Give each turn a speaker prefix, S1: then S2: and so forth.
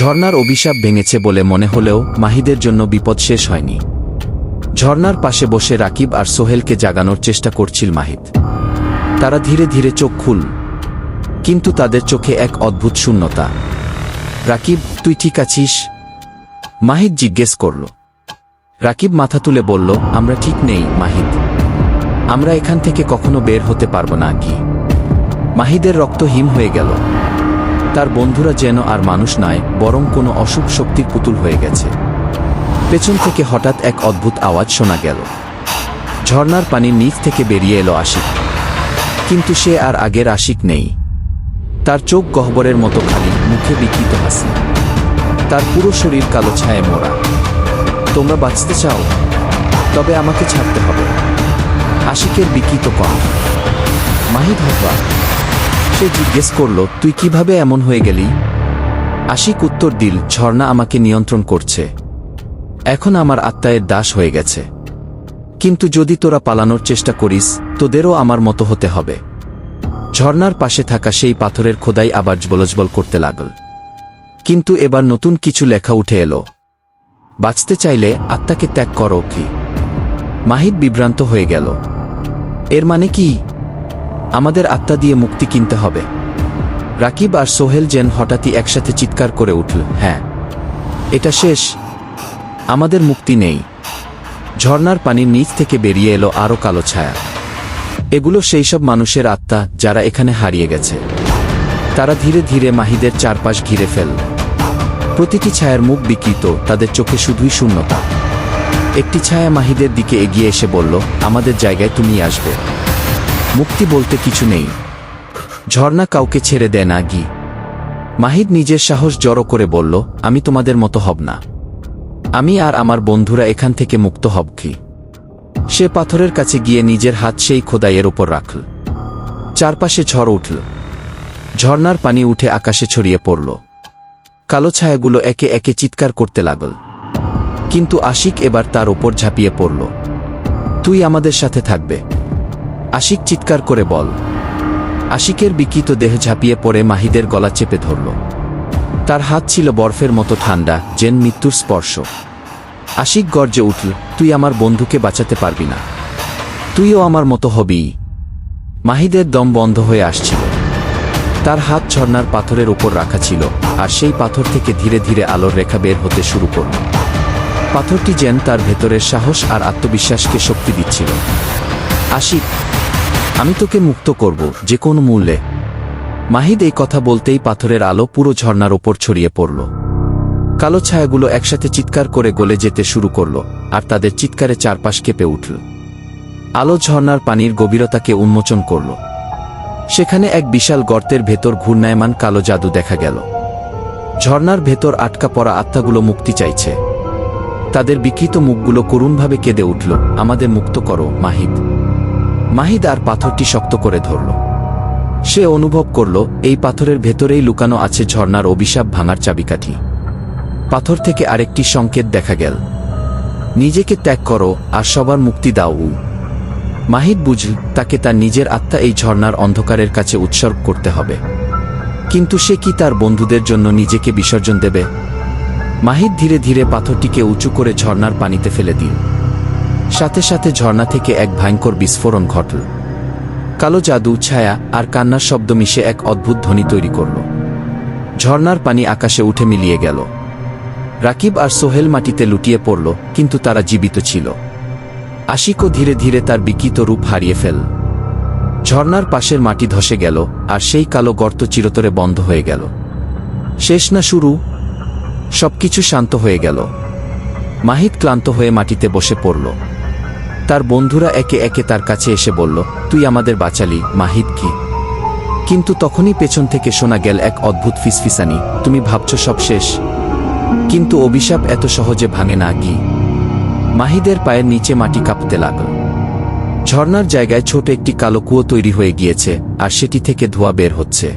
S1: ঝর্ণার অভিশাপ ভেঙেছে বলে মনে হলেও মাহিদের জন্য বিপদ শেষ হয়নি। ঝর্ণার পাশে বসে রাকিব আর সোহেলকে জাগানোর চেষ্টা করছিল মাহিদ। তারা ধীরে ধীরে চোখ খুল, কিন্তু তাদের চোখে এক অদ্ভুত শূন্যতা। রাকিব, তুই ঠিক আছিস? মাহিদ জিজ্ঞেস করল। রাকিব মাথা তুলে বলল, আমরা ঠিক নেই, মাহিদ। আমরা এখান থেকে কখনো বের হতে পারব না কি মাহিদের রক্ত হিম হয়ে গেল। তার বন্ধুরা যেন আর মানুষ নয়, বরং কোনো অশুভ শক্তির পুতুল হয়ে গেছে। পেছন থেকে হঠাৎ এক অদ্ভুত আওয়াজ শোনা গেল। ঝর্ণার পানির নিচ থেকে বেরিয়ে এলো আশিক। কিন্তু সে আর আগের আশিক নেই। তার চোখ গহ্বরের মতো খালি, মুখে বিকৃত হাসি। তার পুরো শরীর কালো ছায়ে মোড়া। তোমরা বাঁচতে চাও? তবে আমাকে ছাড়তে হবে। আশিকের বিকৃত কম মাহিদ হতবা সে জিজ্ঞেস করল, তুই কীভাবে এমন হয়ে গেলি? আশিক উত্তর দিল, ঝর্ণা আমাকে নিয়ন্ত্রণ করছে। এখন আমার আত্মায়ের দাস হয়ে গেছে। কিন্তু যদি তোরা পালানোর চেষ্টা করিস, তোদেরও আমার মতো হতে হবে। ঝর্ণার পাশে থাকা সেই পাথরের খোদাই আবার জবলজবল করতে লাগল। কিন্তু এবার নতুন কিছু লেখা উঠে এলো। বাঁচতে চাইলে আত্মাকে ত্যাগ করো কি? মাহিদ বিভ্রান্ত হয়ে গেল। এর মানে কি? আমাদের আত্মা দিয়ে মুক্তি কিনতে হবে। রাকিব আর সোহেল যেন হঠাৎই একসাথে চিৎকার করে উঠল হ্যাঁ এটা শেষ। আমাদের মুক্তি নেই। ঝর্ণার পানির নিচ থেকে বেরিয়ে এলো আরও কালো ছায়া। এগুলো সেই সব মানুষের আত্মা যারা এখানে হারিয়ে গেছে। তারা ধীরে ধীরে মাহিদের চারপাশ ঘিরে ফেল। প্রতিটি ছায়ার মুখ বিকৃত, তাদের চোখে শুধুই শূন্যতা। একটি ছায়া মাহিদের দিকে এগিয়ে এসে বলল, আমাদের জায়গায় তুমি আসবে। মুক্তি বলতে কিছু নেই। ঝর্ণা কাউকে ছেড়ে দেয় না, গি। মাহিদ নিজের সাহস জড়ো করে বলল, আমি তোমাদের মতো হব না। আমি আর আমার বন্ধুরা এখান থেকে মুক্ত হব কি সে পাথরের কাছে গিয়ে নিজের হাত সেই খোদাইয়ের ওপর রাখল। চারপাশে ঝড় উঠল। ঝর্ণার পানি উঠে আকাশে ছড়িয়ে পড়ল। কালো ছায়াগুলো একে একে চিৎকার করতে লাগল। কিন্তু আশিক এবার তার ওপর ঝাঁপিয়ে পড়ল। তুই আমাদের সাথে থাকবে। আশিক চিৎকার করে বল। আশিকের বিকৃত দেহ ঝাঁপিয়ে পড়ে মাহিদের গলা চেপে ধরল। তার হাত ছিল বরফের মতো ঠান্ডা যেন মৃত্যুর স্পর্শ। আশিক গর্জে উঠল, তুই আমার বন্ধুকে বাঁচাতে পারবি না। তুইও আমার মতো হবি। মাহিদের দম বন্ধ হয়ে আসছিল। তার হাত ঝর্ণার পাথরের ওপর রাখা ছিল, আর সেই পাথর থেকে ধীরে ধীরে আলোর রেখা বের হতে শুরু করল। পাথরটি যেন তার ভেতরের সাহস আর আত্মবিশ্বাসকে শক্তি দিচ্ছিল। আশিক আমি তোকে মুক্ত করব, যে কোনো মূল্যে। মাহিদ এই কথা বলতেই পাথরের আলো পুরো ঝর্ণার ওপর ছড়িয়ে পড়ল। কালো ছায়াগুলো একসাথে চিৎকার করে গলে যেতে শুরু করল, আর তাদের চিৎকারে চারপাশ কেঁপে উঠল। আলো ঝর্ণার পানির গভীরতাকে উন্মোচন করল। সেখানে এক বিশাল গর্তের ভেতর ঘূর্ণায়মান কালো জাদু দেখা গেল। ঝর্ণার ভেতর আটকা পড়া আত্মাগুলো মুক্তি চাইছে। তাদের বিকৃত মুখগুলো করুণভাবে কেঁদে উঠল, আমাদের মুক্ত করো, মাহিদ। মাহিদ আর পাথরটি শক্ত করে ধরল। সে অনুভব করল, এই পাথরের ভেতরেই লুকানো আছে ঝর্নার অভিশাপ ভাঙার চাবিকাঠি। পাথর থেকে আরেকটি সংকেত দেখা গেল। নিজেকে ত্যাগ করো আর সবার মুক্তি দাও উ। মাহিদ বুঝল, তাকে তার নিজের আত্মা এই ঝর্নার অন্ধকারের কাছে উৎসর্গ করতে হবে। কিন্তু সে কি তার বন্ধুদের জন্য নিজেকে বিসর্জন দেবে? মাহিদ ধীরে ধীরে পাথরটিকে উঁচু করে ঝর্ণার পানিতে ফেলে দিল। সাথে সাথে ঝর্ণা থেকে এক ভয়ঙ্কর বিস্ফোরণ ঘটল। কালো জাদু, ছায়া আর কান্নার শব্দ মিশে এক অদ্ভুত ধ্বনি তৈরি করল। ঝর্ণার পানি আকাশে উঠে মিলিয়ে গেল। রাকিব আর সোহেল মাটিতে লুটিয়ে পড়ল, কিন্তু তারা জীবিত ছিল। আশিকও ধীরে ধীরে তার বিকৃত রূপ হারিয়ে ফেল। ঝর্ণার পাশের মাটি ধসে গেল, আর সেই কালো গর্ত চিরতরে বন্ধ হয়ে গেল। শেষ না শুরু? সবকিছু শান্ত হয়ে গেল। মাহিদ ক্লান্ত হয়ে মাটিতে বসে পড়ল। তার বন্ধুরা একে একে তার কাছে এসে বলল, তুই আমাদের বাঁচালি মাহিদ কি? কিন্তু তখনই পেছন থেকে শোনা গেল এক অদ্ভুত ফিসফিসানি, তুমি ভাবছ সব শেষ। কিন্তু অভিশাপ এত সহজে ভাঙে না কি? মাহিদের পায়ের নিচে মাটি কাঁপতে লাগল। ঝর্ণার জায়গায় ছোট একটি কালো কুয়ো তৈরি হয়ে গিয়েছে, আর সেটি থেকে ধোঁয়া বের হচ্ছে।